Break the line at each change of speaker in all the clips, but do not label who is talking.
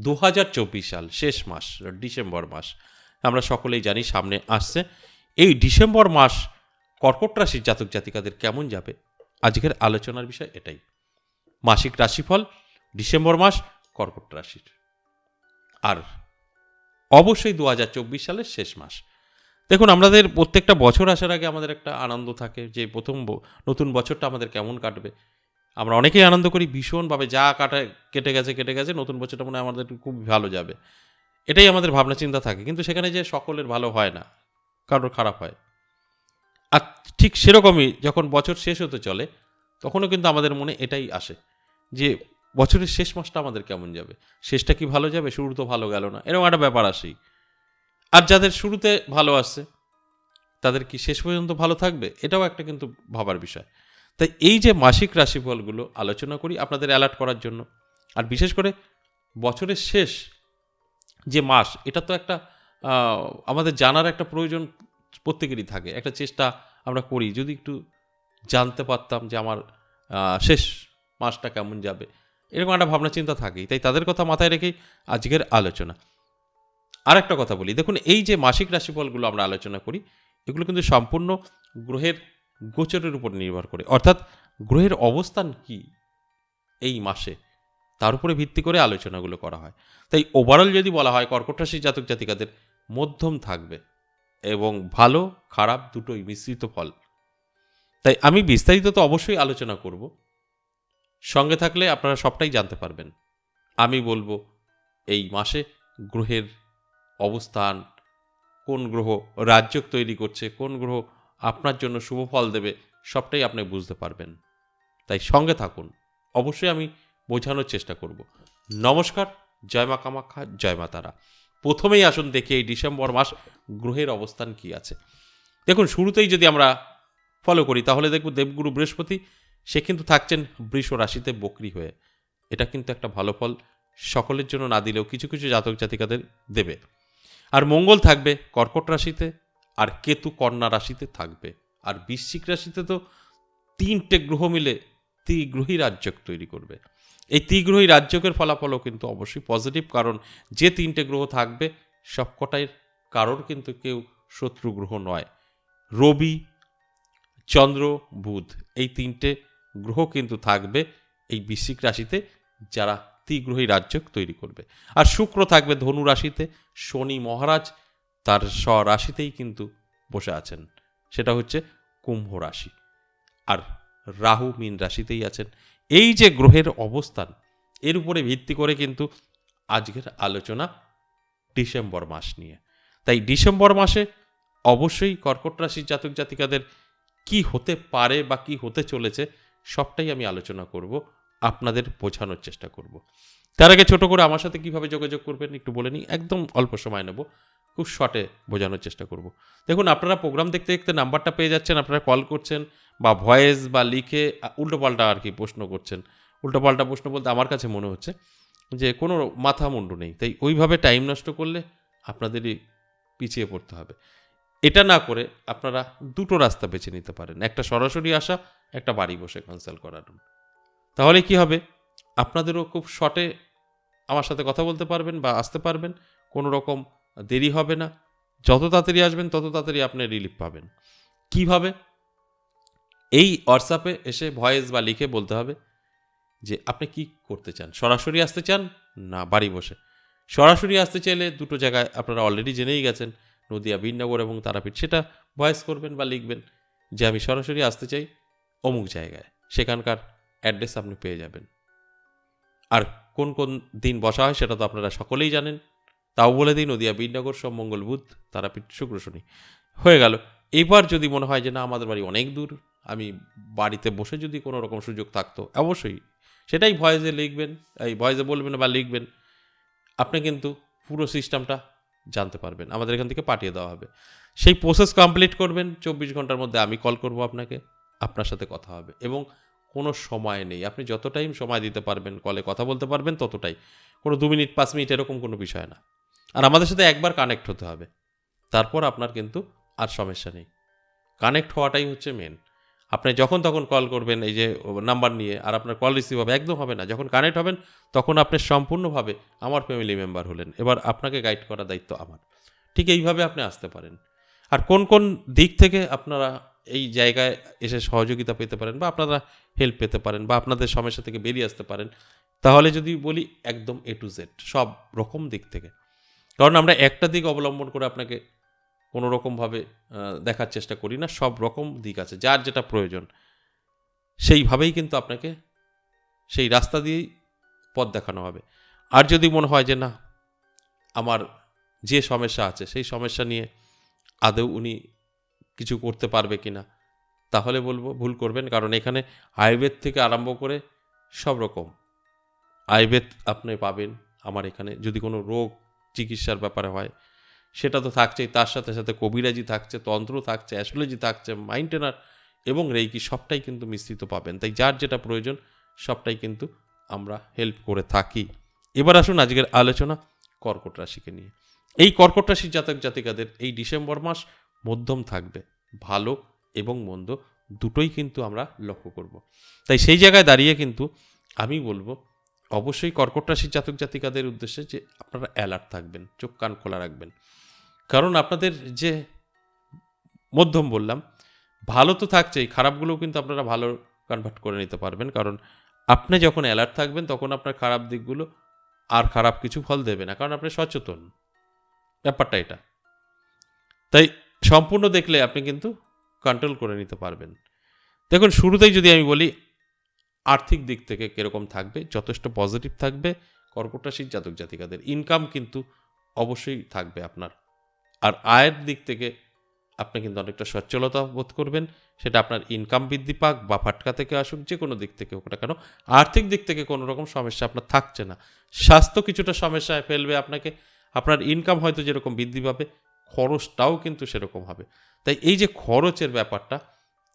দু হাজার চব্বিশ সাল, শেষ মাস, ডিসেম্বর মাস। আমরা সকলেই জানি সামনে আসছে। এই ডিসেম্বর মাস কর্কট রাশির জাতক জাতিকাদের কেমন যাবে? আজকের আলোচনার বিষয় এটাই। মাসিক রাশিফল, ডিসেম্বর মাস কর্কট রাশির। আর অবশ্যই দু হাজার চব্বিশ সালের শেষ মাস। দেখুন, আমাদের প্রত্যেকটা বছর আসার আগে আমাদের একটা আনন্দ থাকে যে প্রথম নতুন বছরটা আমাদের কেমন কাটবে। আমরা অনেকেই আনন্দ করি, ভীষণভাবে যা কাটা, কেটে গেছে কেটে গেছে, নতুন বছরটা মনে হয় আমাদের খুব ভালো যাবে। এটাই আমাদের ভাবনা চিন্তা থাকে, কিন্তু সেখানে যে সকলের ভালো হয় না, কারোর খারাপ হয়। আর ঠিক সেরকমই যখন বছর শেষ হতে চলে, তখনও কিন্তু আমাদের মনে এটাই আসে যে, বছরের শেষ মাসটা আমাদের কেমন যাবে? শেষটা কি ভালো যাবে? শুরু তো ভালো গেল না। এরকম একটা ব্যাপার আসেই। আর যাদের শুরুতে ভালো আসছে, তাদের কি শেষ পর্যন্ত ভালো থাকবে? এটাও একটা কিন্তু ভাবার বিষয়। তাই এই যে মাসিক রাশিফলগুলো আলোচনা করি আপনাদের অ্যালার্ট করার জন্য। আর বিশেষ করে বছরের শেষ যে মাস, এটা তো একটা আমাদের জানার একটা প্রয়োজন প্রত্যেকেরই থাকে। একটা চেষ্টা আমরা করি, যদি একটু জানতে পারতাম যে আমার শেষ মাসটা কেমন যাবে। এরকম একটা ভাবনা চিন্তা থাকেই, তাই তাদের কথা মাথায় রেখেই আজকের আলোচনা। আর একটা কথা বলি, দেখুন এই যে মাসিক রাশিফলগুলো আমরা আলোচনা করি, এগুলো কিন্তু সম্পূর্ণ গ্রহের গোচরের উপর নির্ভর করে। অর্থাৎ গ্রহের অবস্থান কি এই মাসে? তার উপরে ভিত্তি করে আলোচনাগুলো করা হয়। তাই ওভারঅল যদি বলা হয়, কর্কট রাশির জাতক জাতিকাদের মধ্যম থাকবে এবং ভালো, খারাপ দুটোই মিশ্রিত ফল। তাই আমি বিস্তারিত তো অবশ্যই আলোচনা করব। সঙ্গে থাকলে আপনারা সবটাই জানতে পারবেন। আমি বলব, এই মাসে গ্রহের অবস্থান, কোন গ্রহ রাজ্য তৈরি করছে, কোন গ্রহ আপনার জন্য শুভ ফল দেবে, সবটাই আপনি বুঝতে পারবেন। তাই সঙ্গে থাকুন। অবশ্যই আমি বোঝানোর চেষ্টা করব। নমস্কার, জয় মা কামাখ্যা, জয় মা তারা। প্রথমেই আসুন দেখি এই ডিসেম্বর মাস গ্রহের অবস্থান কি আছে। দেখুন, শুরুতেই যদি আমরা ফলো করি, তাহলে দেখব দেবগুরু বৃহস্পতি, সে কিন্তু থাকছেন বৃষ রাশিতে বকরি হয়ে। এটা কিন্তু একটা ভালো ফল, সকলের জন্য না দিলেও কিছু কিছু জাতক জাতিকাদের দেবে। আর মঙ্গল থাকবে কর্কট রাশিতে আর কেতু কন্যা রাশিতে থাকবে। আর বৃশ্চিক রাশিতে তো তিনটে গ্রহ মিলে ত্রিগ্রহী রাজ্যক তৈরি করবে। এই ত্রিগ্রহী রাজ্যকের ফলাফলও কিন্তু অবশ্যই পজিটিভ কারণ যে তিনটে গ্রহ থাকবে, সবকটাই কারোর কিন্তু কেউ শত্রু গ্রহ নয়। রবি, চন্দ্র, বুধ এই তিনটে গ্রহ কিন্তু থাকবে এই বৃশ্চিক রাশিতে যারা ত্রিগ্রহী রাজ্যক তৈরি করবে। আর শুক্র থাকবে ধনু রাশিতে, শনি মহারাজ তার স্বরাশিতেই কিন্তু বসে আছেন। সেটা হচ্ছে কুম্ভ রাশি। আর রাহু মীন রাশিতেই আছেন। এই যে গ্রহের অবস্থান, এর উপরে ভিত্তি করে কিন্তু আজকের আলোচনা ডিসেম্বর মাস নিয়ে। তাই ডিসেম্বর মাসে অবশ্যই কর্কট রাশির জাতক জাতিকাদের কি হতে পারে বা কি হতে চলেছে, সবটাই আমি আলোচনা করব, আপনাদের বোঝানোর চেষ্টা করব। তার আগে ছোট করে আমার সাথে কীভাবে যোগাযোগ করবেন একটু বলে নিই, একদম অল্প সময় নেব। খুব শর্টে বোঝানোর চেষ্টা করব। দেখুন, আপনারা প্রোগ্রাম দেখতে দেখতে নাম্বারটা পেয়ে যাচ্ছেন, আপনারা কল করছেন বা ভয়েস বা লিখে উল্টোপাল্টা আর কি প্রশ্ন করছেন। উল্টোপাল্টা প্রশ্ন বলতে আমার কাছে মনে হচ্ছে যে কোনো মাথা মুন্ডু নেই। তাই ওইভাবে টাইম নষ্ট করলে আপনাদেরই পিছিয়ে পড়তে হবে। এটা না করে আপনারা দুটো রাস্তা বেছে নিতে পারেন। একটা সরাসরি আসা, একটা বাড়ি বসে কনসাল্ট করানো তাহলে কি হবে? আপনাদেরও খুব শর্টে আমার সাথে কথা বলতে পারবেন বা আসতে পারবেন। কোনো রকম দেরি হবে না। যত তাড়াতাড়ি আসবেন, তত তাড়াতাড়ি আপনি রিলিফ পাবেন। কীভাবে? এই হোয়াটসঅ্যাপে এসে ভয়েস বা লিখে বলতে হবে যে, আপনি কি করতে চান? সরাসরি আসতে চান? না, বাড়ি বসে। সরাসরি আসতে চাইলে দুটো জায়গায় আপনারা অলরেডি জেনেই গেছেন, নদিয়া, বীরনগর এবং তারাপীঠ। সেটা ভয়েস করবেন বা লিখবেন যে, আমি সরাসরি আসতে চাই অমুক জায়গায়। সেখানকার অ্যাড্রেস আপনি পেয়ে যাবেন। আর কোন কোন দিন বসা হয় সেটা তো আপনারা সকলেই জানেন। তাও বলে দিই, নদিয়া বীরনগর সব মঙ্গল বুধ, তারাপীঠ শুক্র শনি। হয়ে গেল। এবার যদি মনে হয় যে না, আমাদের বাড়ি অনেক দূর, আমি বাড়িতে বসে যদি কোনো রকম সুযোগ থাকতো, অবশ্যই। সেটাই ভয়েসে লিখবেন, এই ভয়েসে বলবেন বা লিখবেন, আপনি কিন্তু পুরো সিস্টেমটা জানতে পারবেন। আমাদের এখান থেকে পাঠিয়ে দেওয়া হবে। সেই প্রসেস কমপ্লিট করবেন, চব্বিশ ঘণ্টার মধ্যে আমি কল করব আপনাকে, আপনার সাথে কথা হবে এবং কোনো সময় নেই। আপনি যত টাইম সময় দিতে পারবেন কলে কথা বলতে পারবেন, ততটাই। কোনো দু মিনিট, পাঁচ মিনিট এরকম কোনো বিষয় না। আর আমাদের সাথে একবার কানেক্ট হতে হবে। তারপর আপনার কিন্তু আর সমস্যা নেই। কানেক্ট হওয়াটাই হচ্ছে মেন আপনি যখন তখন কল করবেন, এই যে নাম্বার নিয়ে, আর আপনার কল রিসিভ হবে, একদম হবে না। যখন কানেক্ট হবেন, তখন আপনি সম্পূর্ণভাবে আমার ফ্যামিলি মেম্বার হলেন। এবার আপনাকে গাইড করার দায়িত্ব আমার। ঠিক এইভাবে আপনি আসতে পারেন। আর কোন কোন দিক থেকে আপনারা এই জায়গায় এসে সহযোগিতা পেতে পারেন বা আপনারা হেল্প পেতে পারেন বা আপনাদের সমস্যা থেকে বেরিয়ে আসতে পারেন, তাহলে যদি বলি একদম এ টু জেড সব রকম দিক থেকে। কারণ আমরা একটা দিক অবলম্বন করে আপনাকে কোনো রকমভাবে দেখার চেষ্টা করি না, সব রকম দিক আছে, যার যেটা প্রয়োজন। সেইভাবেই কিন্তু আপনাকে সেই রাস্তা দিয়েই পথ দেখানো হবে। আর যদি মনে হয় যে না, আমার যে সমস্যা আছে, সেই সমস্যা নিয়ে আদৌ উনি কিছু করতে পারবে কি না, তাহলে বলব ভুল করবেন। কারণ এখানে আয়ুর্বেদ থেকে আরম্ভ করে সব রকম। আয়ুর্বেদ আপনি পাবেন। আমার এখানে যদি কোনো রোগ চিকিৎসার ব্যাপারে হয়। সেটা তো থাকছেই, তার সাথে সাথে কবিরাজি থাকছে, তন্ত্র থাকছে অ্যাস্ট্রোলজি থাকছে মাইন্টেনার এবং রেইকি সবটাই কিন্তু মিশ্রিত পাবেন। তাই যার যেটা প্রয়োজন সবটাই কিন্তু আমরা হেল্প করে থাকি। এবার আসুন আজকের আলোচনা কর্কট রাশিকে নিয়ে। এই কর্কট রাশির জাতক জাতিকাদের এই ডিসেম্বর মাস মধ্যম থাকবে, ভালো এবং মন্দ দুটোই কিন্তু আমরা লক্ষ্য করব। তাই সেই জায়গায় দাঁড়িয়ে কিন্তু আমি বলব অবশ্যই কর্কট জাতক জাতিকাদের উদ্দেশ্যে যে আপনারা অ্যালার্ট থাকবেন, চোখ কান খোলা রাখবেন। কারণ আপনাদের যে মধ্যম বললাম, ভালো তো থাকছেই, খারাপগুলোও কিন্তু আপনারা ভালো কনভার্ট করে নিতে পারবেন। কারণ আপনি যখন অ্যালার্ট থাকবেন, তখন আপনার খারাপ দিকগুলো আর খারাপ কিছু ফল দেবে না, কারণ আপনি সচেতন। ব্যাপারটা এটা। তাই সম্পূর্ণ দেখলে আপনি কিন্তু কন্ট্রোল করে নিতে পারবেন। দেখুন, শুরুতেই যদি আমি বলি আর্থিক দিক থেকে কীরকম থাকবে, যথেষ্ট পজিটিভ থাকবে কর্কট রাশির জাতক জাতিকাদের ইনকাম কিন্তু অবশ্যই থাকবে আপনার। আর আয়ের দিক থেকে আপনি কিন্তু অনেকটা সচ্ছলতা বোধ করবেন, সেটা আপনার ইনকাম বৃদ্ধি পাক বা ফাটকা থেকে আসুক যে কোনো দিক থেকে হোক না কেন, আর্থিক দিক থেকে কোনো রকম সমস্যা আপনার থাকছে না। স্বাস্থ্য কিছুটা সমস্যায় ফেলবে আপনাকে, আপনার ইনকাম হয়তো যেরকম বৃদ্ধি পাবে, খরচটাও কিন্তু সেরকম হবে। তাই এই যে খরচের ব্যাপারটা,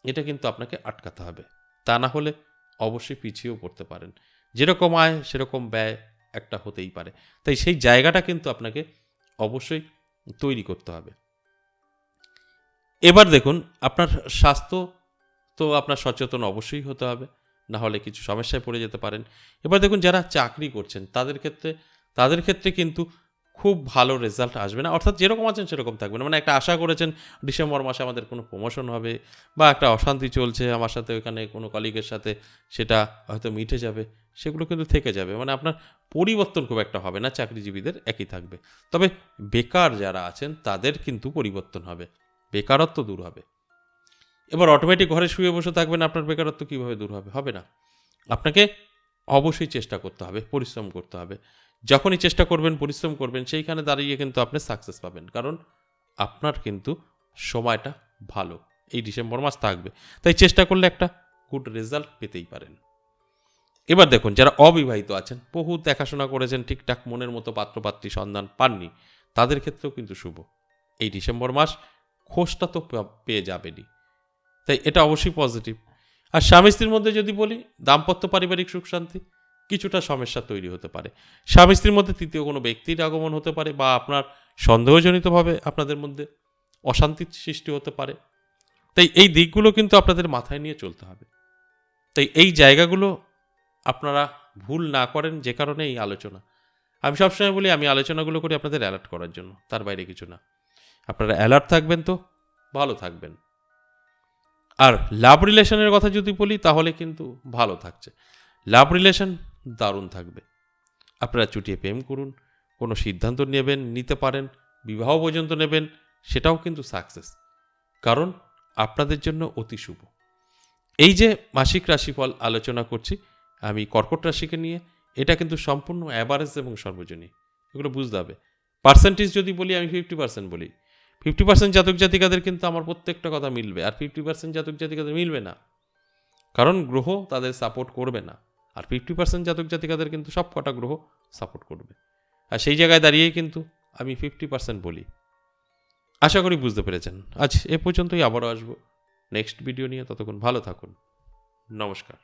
এটা কিন্তু আপনাকে আটকাতে হবে। তা না হলে অবশ্যই পিছিয়েও পড়তে পারেন। যেরকম আয়, সেরকম ব্যয় একটা হতেই পারে। তাই সেই জায়গাটা কিন্তু আপনাকে অবশ্যই তৈরি করতে হবে। এবার দেখুন, আপনার স্বাস্থ্য তো আপনার সচেতন অবশ্যই হতে হবে, না হলে কিছু সমস্যায় পড়ে যেতে পারেন। এবার দেখুন, যারা চাকরি করছেন, তাদের ক্ষেত্রে তাদের ক্ষেত্রে কিন্তু খুব ভালো রেজাল্ট আসবে না। অর্থাৎ যেরকম আছেন সেরকম থাকবে না। মানে একটা আশা করেছেন, ডিসেম্বর মাসে আমাদের কোনো প্রমোশন হবে বা একটা অশান্তি চলছে, আমার সাথে ওখানে কোনো কলিগের সাথে সেটা হয়তো মিটে যাবে, সেগুলো কিন্তু থেকে যাবে। মানে আপনার পরিবর্তন খুব একটা হবে না, চাকরিজীবীদের একই থাকবে। তবে বেকার যারা আছেন, তাদের কিন্তু পরিবর্তন হবে, বেকারত্ব দূর হবে। এবার অটোমেটিক ঘরে শুয়ে বসে থাকবেন, আপনার বেকারত্ব কীভাবে দূর হবে? হবে না। আপনাকে অবশ্যই চেষ্টা করতে হবে, পরিশ্রম করতে হবে। যখনই চেষ্টা করবেন, পরিশ্রম করবেন, সেইখানে দাঁড়িয়ে কিন্তু আপনি সাকসেস পাবেন। কারণ আপনার কিন্তু সময়টা ভালো, এই ডিসেম্বর মাস থাকবে। তাই চেষ্টা করলে একটা গুড রেজাল্ট পেতেই পারেন। এবার দেখুন, যারা অবিবাহিত আছেন বহু দেখাশোনা করেছেন, ঠিকঠাক মনের মতো পাত্রপাত্রী সন্ধান পাননি, তাদের ক্ষেত্রেও কিন্তু শুভ। এই ডিসেম্বর মাস খোঁজটা তো পেয়ে যাবেনই। তাই এটা অবশ্যই পজিটিভ আর স্বামী স্ত্রীর মধ্যে যদি বলি, দাম্পত্য পারিবারিক সুখ শান্তি, কিছুটা সমস্যা তৈরি হতে পারে। স্বামী স্ত্রীর মধ্যে তৃতীয় কোনো ব্যক্তির আগমন হতে পারে বা আপনার সন্দেহজনিতভাবে আপনাদের মধ্যে অশান্তির সৃষ্টি হতে পারে। তাই এই দিকগুলো কিন্তু আপনাদের মাথায় নিয়ে চলতে হবে। তাই এই জায়গাগুলো আপনারা ভুল না করেন যে কারণে এই আলোচনা। আমি সবসময় বলি, আমি আলোচনাগুলো করি আপনাদের অ্যালার্ট করার জন্য, তার বাইরে কিছু না। আপনারা অ্যালার্ট থাকবেন তো, ভালো থাকবেন। আর লাভ রিলেশনের কথা যদি বলি, তাহলে কিন্তু ভালো থাকছে। লাভ রিলেশন দারুণ থাকবে। আপনারা চুটিয়ে প্রেম করুন, কোনো সিদ্ধান্ত নেবেন, নিতে পারেন, বিবাহ পর্যন্ত নেবেন, সেটাও কিন্তু সাকসেস কারণ আপনাদের জন্য অতি শুভ। এই যে মাসিক রাশিফল আলোচনা করছি, আমি কর্কট রাশিকে নিয়ে, এটা কিন্তু সম্পূর্ণ অ্যাভারেজ এবং সর্বজনীন। এগুলো বুঝতে হবে। পার্সেন্টেজ যদি বলি, আমি ফিফটি পার্সেন্ট বলি। ফিফটি পার্সেন্ট জাতক জাতিকাদের কিন্তু আমার প্রত্যেকটা কথা মিলবে, আর ফিফটি পার্সেন্ট জাতক জাতিকাদের মিলবে না। কারণ গ্রহ তাদের সাপোর্ট করবে না, আর ফিফটি পার্সেন্ট জাতক জাতিকাদের কিন্তু সব কটা গ্রহ সাপোর্ট করবে। আর সেই জায়গায় দাঁড়িয়েই কিন্তু আমি ফিফটি পার্সেন্ট বলি। আশা করি বুঝতে পেরেছেন। আজ এ পর্যন্তই আবারও আসব। নেক্সট ভিডিও নিয়ে ততক্ষণ ভালো থাকুন। নমস্কার।